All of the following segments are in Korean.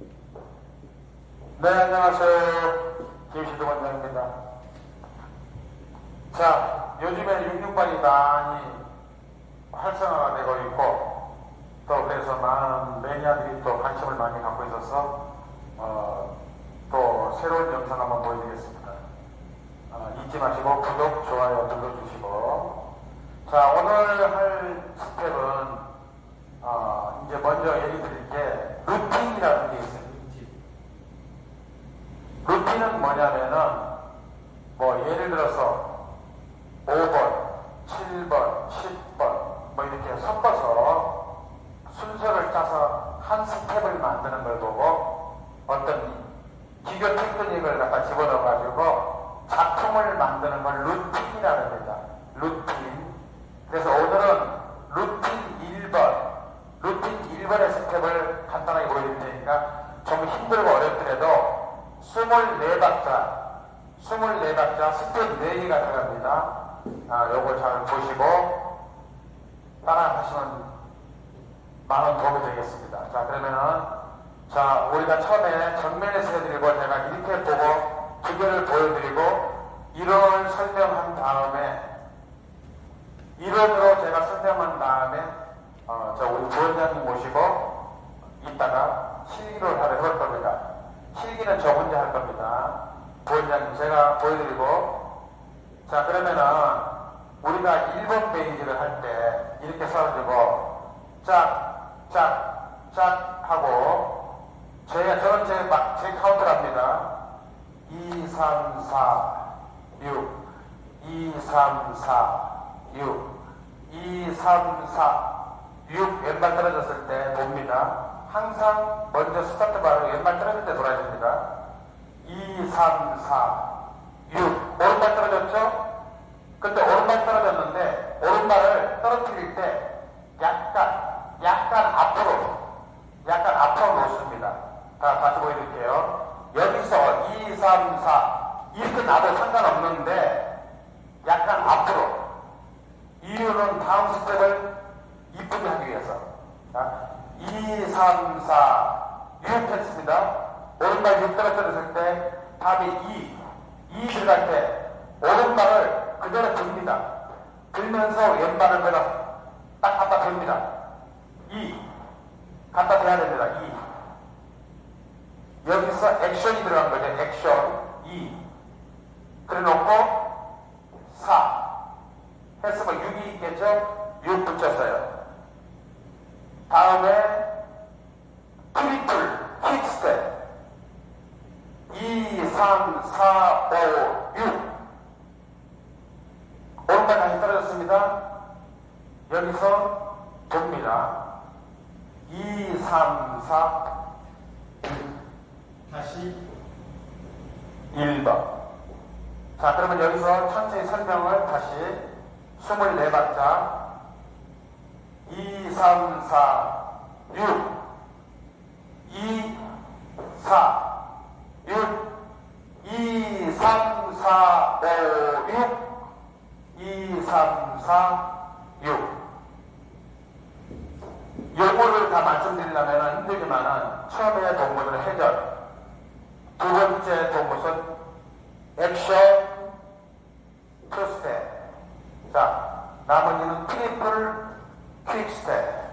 네, 안녕하세요. 김시도 원장입니다. 자, 요즘에 66반이 많이 활성화가 되고 있고, 또 그래서 많은 매니아들이 또 관심을 많이 갖고 있어서, 어, 또 새로운 영상 한번 보여드리겠습니다. 어, 잊지 마시고 구독, 좋아요 눌러주시고. 자, 오늘 할 스텝은, 어, 이제 먼저 얘기 드릴 게, 루틴이라는 게 있어요. 루틴은 뭐냐면은 뭐 예를 들어서 5번, 7번, 10번 뭐 이렇게 섞어서 순서를 짜서 한 스텝을 만드는 걸 보고 어떤 기교 테크닉을 갖다 집어넣어 가지고 작품을 만드는 걸 루틴이라고 합니다. 루틴. 그래서 오늘은 루틴 1번, 루틴 1번의 스텝을 간단하게 보여드릴 테니까 좀 힘들고 어렵더라도 24박자, 24박자 스텝 4개가 들어갑니다. 아, 요거 잘 보시고 따라 하시면 많은 도움이 되겠습니다. 자, 그러면은, 자, 우리가 처음에 정면에서 해드리고 제가 이렇게 보고 기교를 보여드리고 이론을 설명한 다음에 이론으로 제가 설명한 다음에 어, 저 우리 부원장님 모시고 이따가 실기를 하려 할 겁니다. 실기는 저 혼자 할 겁니다. 부원장님 제가 보여드리고 자 그러면은 우리가 1번 페이지를 할 때 이렇게 써가지고 짝짝짝 하고 제가 저는 제, 막, 제 카운트를 합니다. 2, 3, 4, 6 2, 3, 4, 6 2, 3, 4 6 왼발 떨어졌을 때 봅니다. 항상 먼저 스타트 바로 왼발 떨어질 때 돌아야 됩니다. 2, 3, 4, 6 오른발 떨어졌죠? 근데 오른발 떨어졌는데 오른발을 떨어뜨릴 때 약간 약간 앞으로 약간 앞으로 놓습니다. 자, 다시 보여드릴게요. 여기서 2, 3, 4 이렇게 놔도 상관없는데 약간 앞으로 이유는 다음 스텝을 이쁘게 하기 위해서 자, 2, 3, 4 6 했습니다. 오른발 6 떨어뜨렸을 때 답이 2 2 들어갈 때 오른발을 그대로 듭니다. 들면서 왼발을 그대로 딱 갖다 댑니다. 2 갖다 대야 됩니다. 2 여기서 액션이 들어간 거죠. 액션 2 그래 놓고 4 했으면 6이 있겠죠? 6 붙였어요. 다음에 트리플 킥스텝 2, 3, 4, 5, 6 오른발 다시 떨어졌습니다. 여기서 돕니다. 2, 3, 4 다시 1번. 자 그러면 여기서 천천히 설명을 다시 24박자. 2, 3, 4, 6 2, 4, 6 2, 3, 4, 5, 6 2, 3, 4, 6 요거를 다 말씀드리려면 힘들지만은 처음에 동물은 해결. 두 번째 동물은 액션 투스텝 자 나머지는 트리플 퀵스텝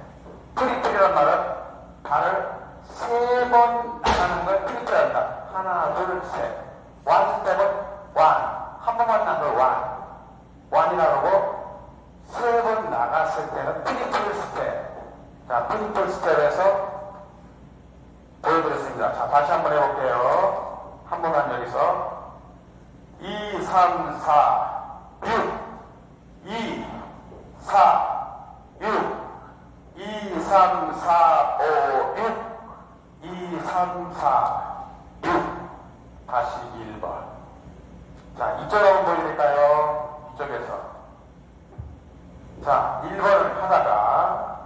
트리플이란 말은 발을 세번 나가는 걸 트리플한다. 하나 둘셋 원스텝은 원한 번만 나가면 원 원이라고 그러고 세 번 나갔을 때는 트리플 스텝 자 트리플 스텝에서 보여드렸습니다. 자, 다시 한번 해볼게요. 한 번만 여기서. 2, 3, 4, 6. 2, 4, 6. 2, 3, 4, 5, 6. 2, 3, 4, 41번. 자, 이쪽 한번 보여드릴까요? 이쪽에서. 자, 1번을 하다가,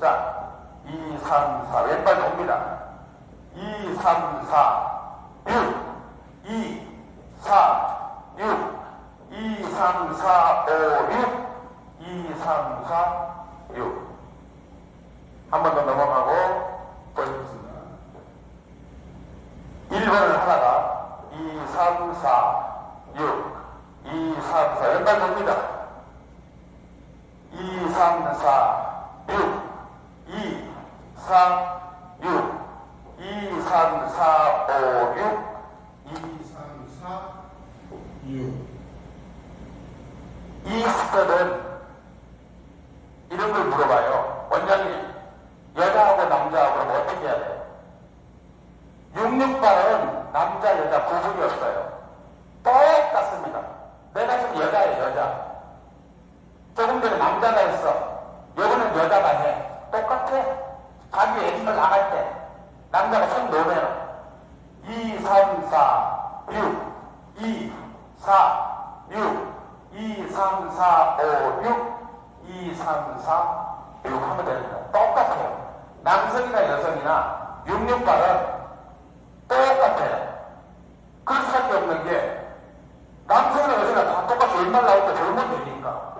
자, 2, 3, 4. 왼발 돕니다. 2, 3, 4, 6. 2, 4, 6. 2, 3, 4, 5, 6. 2, 3, 4, 6. 한 번 더 넘어가고, 1번을 하다가 2, 3, 4, 6, 2, 3, 4 연발 돕니다. 2, 3, 4, 6, 2, 3, 6, 2, 3, 4, 5, 6, 2, 3, 4, 6. 이 스텝은 이런 걸 물어봐요. 원장님, 여자하고 남자하고 그럼 어떻게 해야 돼요? 66발은 남자, 여자 구분이 없어요. 똑같습니다. 내가 지금 여자예요, 여자. 조금 전에 남자가 했어. 요거는 여자가 해. 똑같아. 자기 애기를 나갈 때 남자가 손 놓으면 2, 3, 4, 6, 2, 4, 6, 2, 3, 4, 5, 6, 2, 3, 4, 6 하면 됩니다. 똑같아요. 남성이나 여성이나 66발은 똑같아요. 그럴 수밖에 없는 게 남성이나 여성이나 다 똑같이 왼발 나올 때 돌면 되니까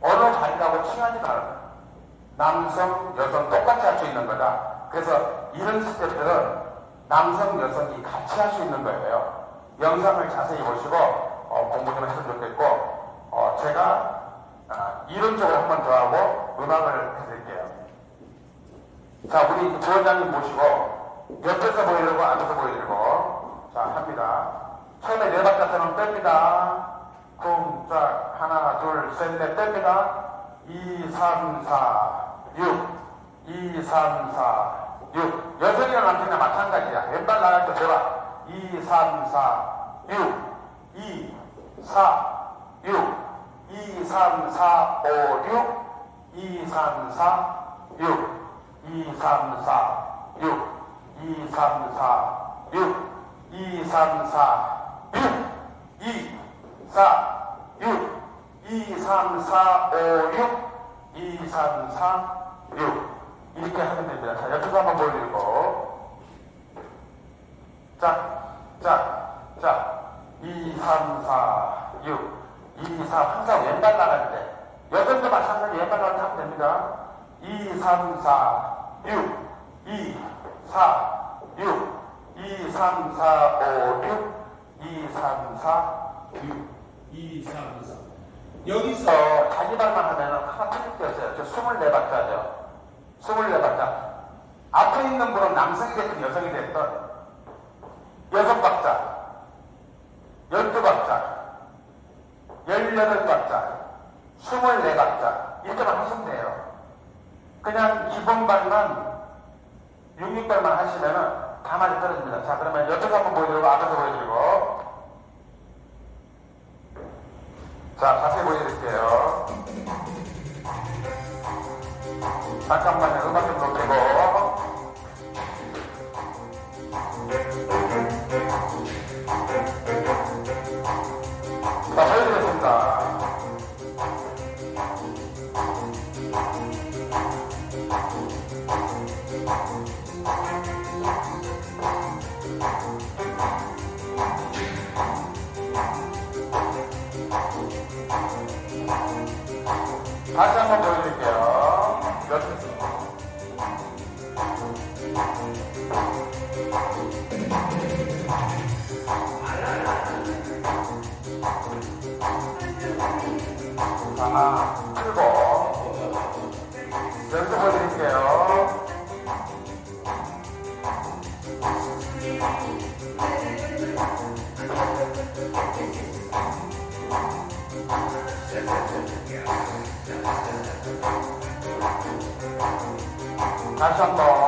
어느 발이라고 칭하지가 않아요. 남성, 여성 똑같이 할 수 있는 거다. 그래서 이런 스텝들은 남성, 여성이 같이 할 수 있는 거예요. 영상을 자세히 보시고 어, 공부 좀 했으면 좋겠고 어, 제가 아, 이론적으로 한 번 더 하고 음악을 해드릴게요. 자, 우리 부원장님 모시고 옆에서 보이려고 앞에서 보이려고. 자 합니다. 처음에 네 터는 뺍니다. 쿵짝 하나 둘셋넷 뺍니다. 2, 3, 4, 6 2, 3, 4, 6 여성이나 남성이나 마찬가지야. 왼발 나갈 때 제발. 2, 3, 4, 6 2, 4, 6 2, 3, 4, 5, 6 2, 3, 4, 6 2, 3, 4, 6 2, 3, 4, 6 2, 3, 4, 6 2, 4, 6 2, 3, 4, 5, 6 2, 3, 4, 6 이렇게 하면 됩니다. 자, 옆에서 한번 보여드리고 자, 자, 자. 2, 3, 4, 6 2, 4 항상 왼발 나갈 때 여성도 마찬가지 왼발 나갈 때 하면 됩니다. 2, 3, 4, 6 2, 4, 6 2, 3, 4, 5, 6 2, 3, 4, 6 2, 3, 4. 여기서 그래서 자기 발만 하면 하나 틀릴 게 없어요. 저 24박자죠. 24박자. 앞에 있는 분은 남성이 됐든 여성이 됐든 여섯 박자, 열두 박자, 열여덟 박자, 잠깐만요. 음악 좀 높이고. 자, 보여드리겠습니다. 다시 한번 보여드릴게요. 하나, 풀고. 연습 보여드릴게요. 다시 한 번.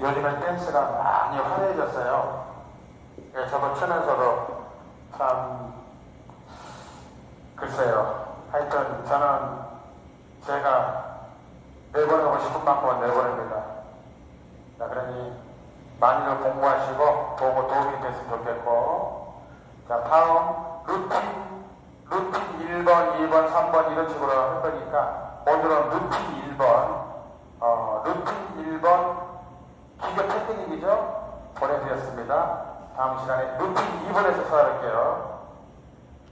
요즘엔 댄스가 많이 화려해졌어요. 예, 저거 추면서도 참 글쎄요. 하여튼 저는 제가 내보내고 싶은 만큼은 내보냅니다. 자, 그러니 많이들 공부하시고 보고 도움이 됐으면 좋겠고 자, 다음 루틴 루틴 1번, 2번, 3번 이런 식으로 할 거니까 오늘은 루틴 1번 어, 루틴 1번 기교 테크닉이죠? 보내드렸습니다. 다음 시간에 루틴 2번에서 수업할게요.